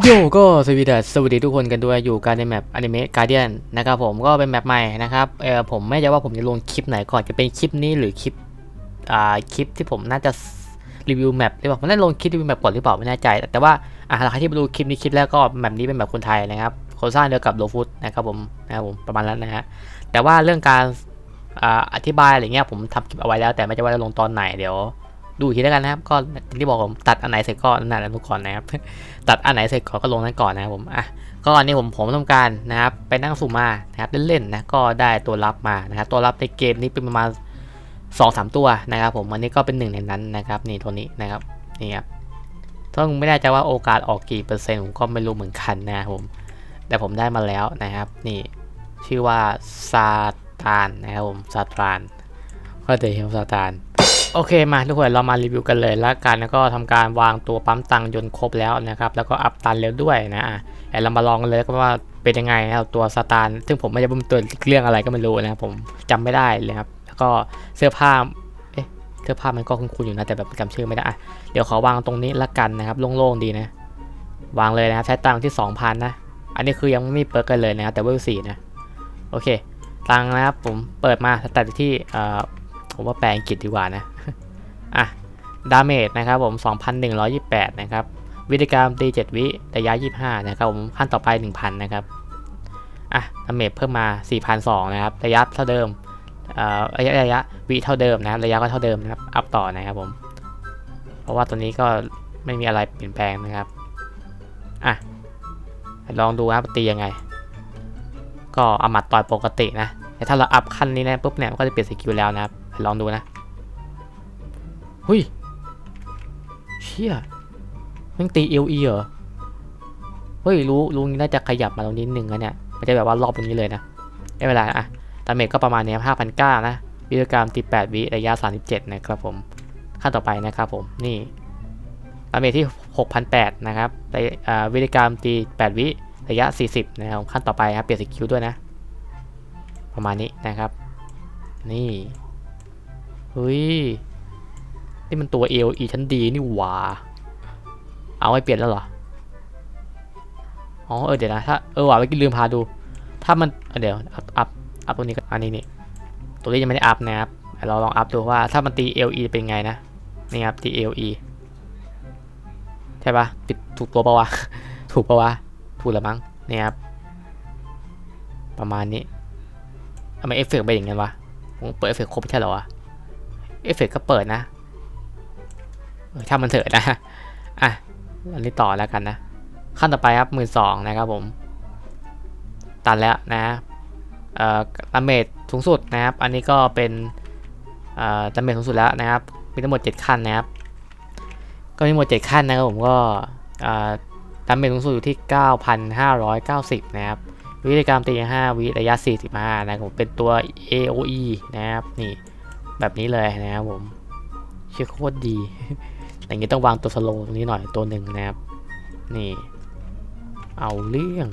โยก็สวัสดีสวัสดีทุกคนกันด้วยอยู่กันในแมปอนิเมะการเดียนนะครับผมก็เป็นแมปใหม่นะครับเออผมไม่แน่ใจว่าผมจะลงคลิปไหนก่อนจะเป็นคลิปนี้หรือคลิปอ่าคลิปที่ผมน่าจะรีวิวแมปหรือเปล่าผมน่าจะลงคลิปรีวิวแมปก่อนหรือเปล่าไม่แน่ใจ แต่ว่าอ่าใครที่มาดูคลิปนี้คลิปแรกก็แมปนี้เป็นแมปคนไทยนะครับโครงสร้างเดียวกับโลฟุตนะครับผมนะครับผมประมาณนั้นนะฮะแต่ว่าเรื่องการอ่าอธิบายอะไรเงี้ยผมทำคลิปเอาไว้แล้วแต่ไม่ใช่ว่าจะลงตอนไหนเดี๋ยว ดูทีแล้วกันนะครับ ก็อย่างที่บอกผมตัดอันไหนเสร็จก็อันนั้นลงก่อนนะครับ ตัดอันไหนเสร็จก่อนก็ลงนั้นก่อนนะครับผมอะก็อันนี้ผมผมทำการนะครับไปนั่งสุ่มมานะครับเล่นๆนะก็ได้ตัวรับมานะครับ ตัวรับในเกมนี้เป็นประมาณสองสามตัวนะครับ ผมอันนี้ก็เป็นหนึ่งในนั้นนะครับ นี่ตัวนี้นะครับนี่ครับต้องไม่แน่ใจว่าโอกาสออกกี่เปอร์เซ็นต์ผมก็ไม่รู้เหมือนกันนะครับผม แต่ผมได้มาแล้วนะครับ นี่ชื่อว่าซาตานนะครับผมซาตานก็เดี๋ยวซาตาน โอเคมาทุกคนเรามารีวิวกันเลยแล้วกันแล้วก็ทำการวางตัวปั๊มตังค์จนครบแล้วนะครับ แล้วก็อัพตันเร็วด้วยนะอะเรามาลองกันเลยก็ว่าเป็นยังไงนะครับตัวสตาร์ซึ่งผมไม่ได้เป็นตัวเรื่องอะไรก็ไม่รู้นะครับผมจำไม่ได้เลยครับ แล้วก็เสื้อผ้าเอ๊ะเสื้อผ้ามันก็คุ้นๆอยู่นะแต่แบบจำชื่อไม่ได้อะเดี๋ยวขอวางตรงนี้ละกันนะครับโล่งๆดีนะ วางเลยนะครับใช้ตังค์ที่2,000นะอันนี้คือยังไม่มีเปิร์กกันเลยนะครับแต่เวลสี่นะโอเค ตังค์นะครับผมเปิดมาสแตทที่เอ่อผมว่าแปลอังกฤษดีกว่านะ อะดาเมจนะครับผม 2,128 นะครับ วิธีการตี 7 วิระยะ 25 นะครับผมขั้นต่อไป 1,000 นะครับอะดาเมจเพิ่มมา 4,200 นะครับ ระยะเท่าเดิมเอ่อระยะระยะวิเท่าเดิมนะครับระยะก็เท่าเดิมนะครับ อัพต่อนะครับผม เพราะว่าตัวนี้ก็ไม่มีอะไรเปลี่ยนแปลงนะครับ อะ ลองดูครับตียังไง ก็เอาหมัดต่อยปกตินะ แต่ถ้าเราอัพขั้นนี้นะปุ๊บเนี่ยมันก็จะเปลี่ยนสกิลแล้วนะครับ ลองดูนะ หุยเชี่ยมันตีเอลีเหรอ เฮ้ยรู้รู้งี้น่าจะขยับมาตรงนี้นิดนึงนะเนี่ยมันจะแบบว่ารอบตรงนี้เลยนะไม่เป็นไรอะดาเมจก็ประมาณนี้ห้าพันเก้านะวิธีการมตีแปดวิระยะสามสิบเจ็ดนะครับผมขั้นต่อไปนะครับผมนี่ดาเมจที่หกพันแปดนะครับในวิธีการมตีแปดวิระยะสี่สิบนะครับขั้นต่อไปครับเปลี่ยนสกิลด้วยนะ ประมาณนี้นะครับ นี่เฮ้ย นี่มันตัว AOE ชั้นดีนี่หว่า เอาไว้เปลี่ยนแล้วเหรอ อ๋อ เออเดี๋ยวนะ ถ้า เออว่ะเมื่อกี้ลืมพาดู ถ้ามันเเดี๋ยว อัพ อัพ อัพตัวนี้ก็อันนี้นี่ ตัวนี้ยังไม่ได้อัพนะครับ เราลองอัพดูว่าถ้ามันตี LE เป็นไงนะ นี่ครับตี LE ใช่ปะปิดถูกตัวปะวะ ถูกปะวะ ถูกแล้วมั้ง นี่ครับ ประมาณนี้ทำไมเอฟเฟกต์เป็นอย่างนั้นวะผมเปิดเอฟเฟกต์ครบไม่ใช่หรอวะ เอฟเฟกต์ก็เปิดนะ เออช่ามันเถอะนะอะอันนี้ต่อแล้วกันนะ ขั้นต่อไปครับหมื่นสองนะครับผม ตัดแล้วนะเอ่อดาเมจสูงสุดนะครับ อันนี้ก็เป็นเอ่อดาเมจสูงสุดแล้วนะครับ มีทั้งหมด 7 ขั้นนะครับ ก็มีหมด 7 ขั้นนะครับผมก็เอ่อดาเมจสูงสุดอยู่ที่ 9,590 นะครับ วิธีการตี 5 วิระยะ 45 นะครับผมเป็นตัว AOE นะครับ นี่ แบบนี้เลยนะครับผมเชื่อโคตรดี อย่างนี้ต้องวางตัวสโลตรงนี้หน่อยตัวหนึ่งนะครับ นี่ เอาเรื่อง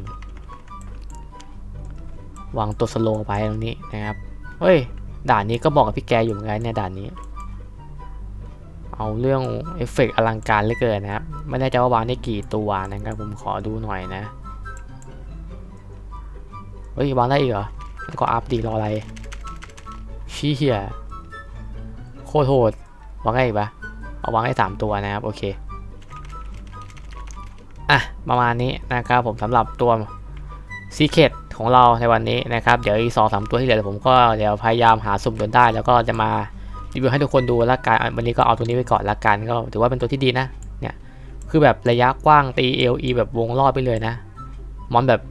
วางตัวสโลไปตรงนี้นะครับ เฮ้ย ด่านนี้ก็บอกกับพี่แกอยู่เหมือนกันเนี่ยด่านนี้ เอาเรื่องเอฟเฟกต์อลังการเหลือเกินนะครับ ไม่แน่ใจว่าวางได้กี่ตัวนะครับผมขอดูหน่อยนะ เฮ้ยวางได้อีกเหรอก็อัพดีรออะไรชี้เชี่ยโคตรโหดวางไงอีกปะ เอาวางให้สามตัวนะครับ โอเค อะ ประมาณนี้นะครับผมสำหรับตัวซีเคตของเราในวันนี้นะครับ เดี๋ยวอีกสองสามตัวที่เหลือผมก็เดี๋ยวพยายามหาสุ่มจนได้ แล้วก็จะมารีวิวให้ทุกคนดูละกันวันนี้ก็เอาตัวนี้ไว้ก่อนละกันก็ถือว่าเป็นตัวที่ดีนะเนี่ยคือแบบระยะกว้างตี LE แบบวงรอบไปเลยนะมอนแบบ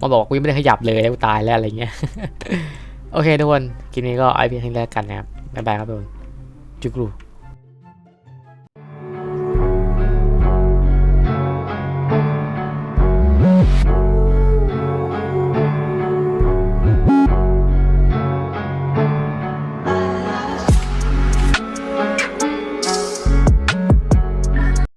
มอนบอกว่ากูไม่ได้ขยับเลยแล้วตายแล้วอะไรเงี้ยโอเคทุกคนคลิปนี้ก็ไอพีท่านี้แล้วกันนะครับบ๊ายบายครับทุกคนจุกรู